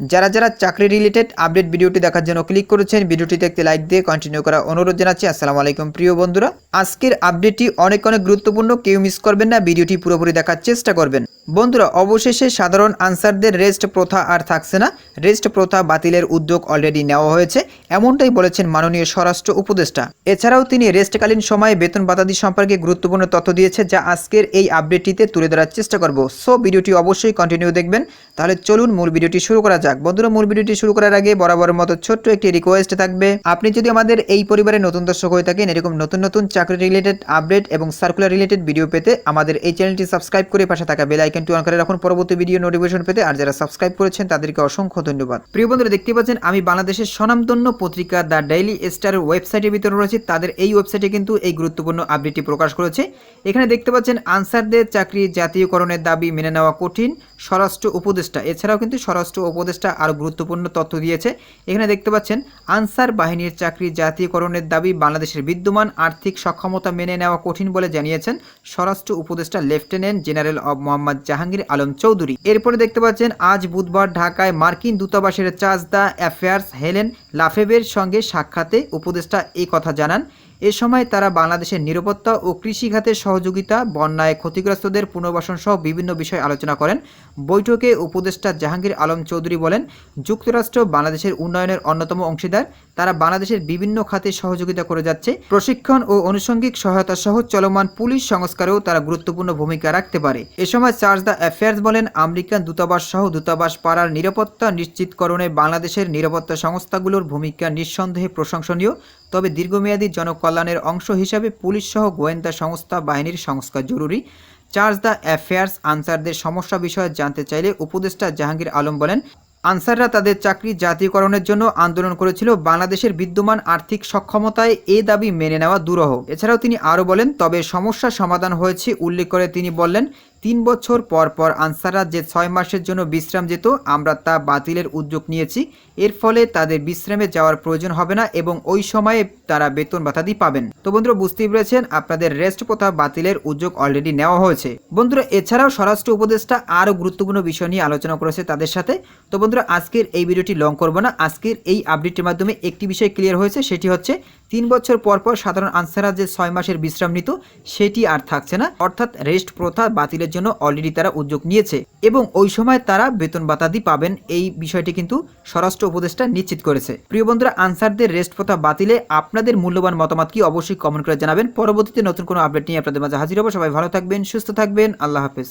যারা যারা চাকরি রিলেটেড আপডেট ভিডিওটি দেখার জন্য ক্লিক করেছেন ভিডিওটি দেখতে লাইক দিয়ে কন্টিনিউ করা অনুরোধ জানাচ্ছি। আসসালামু আলাইকুম প্রিয় বন্ধুরা। আজকের আপডেটটি অনেক অনেক গুরুত্বপূর্ণ। কেউ মিস করবেন না। ভিডিওটি পুরোপুরি দেখার চেষ্টা করবেন। বন্ধুরা, অবশেষে সাধারণ আনসারদের রেস্ট প্রথা আর থাকছে না। রেস্ট প্রথা বাতিলের উদ্যোগ অলরেডি নেওয়া হয়েছে, এমনটাই বলেছেন মাননীয় স্বরাষ্ট্র উপদেষ্টা। এছাড়াও তিনি রেস্টকালীন সময়ে বেতন বাতাদি সম্পর্কে গুরুত্বপূর্ণ তথ্য দিয়েছে, যা আজকের এই আপডেটটিতে তুলে ধরার চেষ্টা করব। সো, ভিডিওটি অবশ্যই কন্টিনিউ দেখবেন। তাহলে চলুন মূল ভিডিওটি শুরু করা যাক। বন্ধুরা, মূল ভিডিওটি শুরু করার আগে বরাবরের মতো ছোট্ট একটি রিকোয়েস্ট থাকবে। আপনি যদি আমাদের এই পরিবারে নতুন দর্শক হয়ে থাকেন, এরকম নতুন নতুন চাকরি রিলেটেড আপডেট এবং সার্কুলার রিলেটেড ভিডিও পেতে আমাদের এই চ্যানেলটি সাবস্ক্রাইব করে পাশে থাকা বেল আইকনটি অন করে রাখুন। পরবর্তী ভিডিও নোটিফিকেশন পেতে আর যারা সাবস্ক্রাইব করেছেন, তাদেরকে অসংখ্য ধন্যবাদ। প্রিয় বন্ধুরা, দেখতে পাচ্ছেন, আমি বাংলাদেশের স্বনামধন্য পত্রিকা দ্য ডেইলি স্টারের ওয়েবসাইটের ভিতরে রয়েছে। তাদের এই ওয়েবসাইটে কিন্তু এই গুরুত্বপূর্ণ আপডেটটি প্রকাশ করেছে। এখানে দেখতে পাচ্ছেন, আনসারদের চাকরি জাতীয়করণের দাবি মেনে নেওয়া কঠিন। স্বরাষ্ট্র উপদেষ্টা, এছাড়াও কিন্তু স্বরাষ্ট্র উপদেষ্টা আরও গুরুত্বপূর্ণ তথ্য দিয়েছে। এখানে দেখতে পাচ্ছেন, আনসার বাহিনীর চাকরি জাতীয়করণের দাবি বাংলাদেশের বিদ্যমান আর্থিক সক্ষমতা মেনে নেওয়া কঠিন বলে জানিয়েছেন স্বরাষ্ট্র উপদেষ্টা লেফটেন্যান্ট জেনারেল অব মোহাম্মদ জাহাঙ্গীর আলম চৌধুরী। এরপরে দেখতে পাচ্ছেন, আজ বুধবার ঢাকায় মার্কিন দূতাবাসের চার্জদা অ্যাফেয়ার্স হেলেন লাফেবের সঙ্গে সাক্ষাতে উপদেষ্টা এই কথা জানান। এ সময় তারা বাংলাদেশের নিরাপত্তা ও কৃষিখাতের সহযোগিতা, বন্যায় ক্ষতিগ্রস্তদের পুনর্বাসন সহ বিভিন্ন বিষয় আলোচনা করেন। বৈঠকে উপদেষ্টা জাহাঙ্গীর আলম চৌধুরী বলেন, যুক্তরাষ্ট্র বাংলাদেশের উন্নয়নের অন্যতম অংশীদার। তারা বাংলাদেশের বিভিন্ন খাতে সহযোগিতা করে যাচ্ছে। প্রশিক্ষণ ও আনুষঙ্গিক সহায়তা সহ চলমান পুলিশ সংস্কারেও তারা গুরুত্বপূর্ণ ভূমিকা রাখতে পারে। এ সময় চার্জ দ্য অ্যাফেয়ার্স বলেন, আমেরিকান দূতাবাস সহ দূতাবাস পাড়ার নিরাপত্তা নিশ্চিতকরণে বাংলাদেশের নিরাপত্তা সংস্থাগুলোর ভূমিকা নিঃসন্দেহে প্রশংসনীয়। তবে দীর্ঘমেয়াদী জনকল্যাণের অংশ হিসাবে পুলিশ সহ গোয়েন্দা সংস্থা, বাহিনীর সংস্কার জরুরি। চার্জ দ্য অ্যাফেয়ার্স আনসারদের সমস্যা বিষয়ে জানতে চাইলে উপদেষ্টা জাহাঙ্গীর আলম বলেন, আনসাররা তাদের চাকরি জাতীয়করণের জন্য আন্দোলন করেছিল, বাংলাদেশের বিদ্যমান আর্থিক সক্ষমতায় এ দাবি মেনে নেওয়া দুরহ। এছাড়াও তিনি আরও বলেন, তবে সমস্যা সমাধান হয়েছে, উল্লেখ করে তিনি বললেন তিন বছর পর পর আনসাররা যে ছয় মাসের জন্য বিশ্রাম যেত, আমরা তা বাতিলের উদ্যোগ নিয়েছি। এর ফলে তাদের বিশ্রামে যাওয়ার প্রয়োজন হবে না এবং ওই সময়ে তারা বেতন ভাতাদি পাবেন। তো বন্ধুরা, বুঝতেই পেরেছেন, আপনাদের রেস্ট প্রথা বাতিলের উদ্যোগ অলরেডি নেওয়া হয়েছে। বন্ধুরা, এছাড়াও স্বরাষ্ট্র উপদেষ্টা আরও গুরুত্বপূর্ণ বিষয় নিয়ে আলোচনা করেছে তাদের সাথে। তো বন্ধুরা, আজকের এই ভিডিওটি লং করব না। আজকের এই আপডেটের মাধ্যমে একটি বিষয় ক্লিয়ার হয়েছে, সেটি হচ্ছে তিন বছর পর পর সাধারণ আনসাররা যে ছয় মাসের বিশ্রাম নিত, সেটি আর থাকছে না। অর্থাৎ রেস্ট প্রথা বাতিলের জন্য অলরেডি তারা উদ্যোগ নিয়েছে এবং ওই সময় তারা বেতন বাতাদি পাবেন এই বিষয়টি কিন্তু স্বরাষ্ট্র উপদেষ্টা নিশ্চিত করেছে। প্রিয় বন্ধুরা, আনসারদের রেস্ট প্রথা বাতিলে আপনাদের মূল্যবান মতামত কি অবশ্যই কমেন্ট করে জানাবেন। পরবর্তীতে নতুন কোনো আপডেট নিয়ে আপনাদের মাঝে হাজির হব। সবাই ভালো থাকবেন, সুস্থ থাকবেন। আল্লাহ হাফেজ।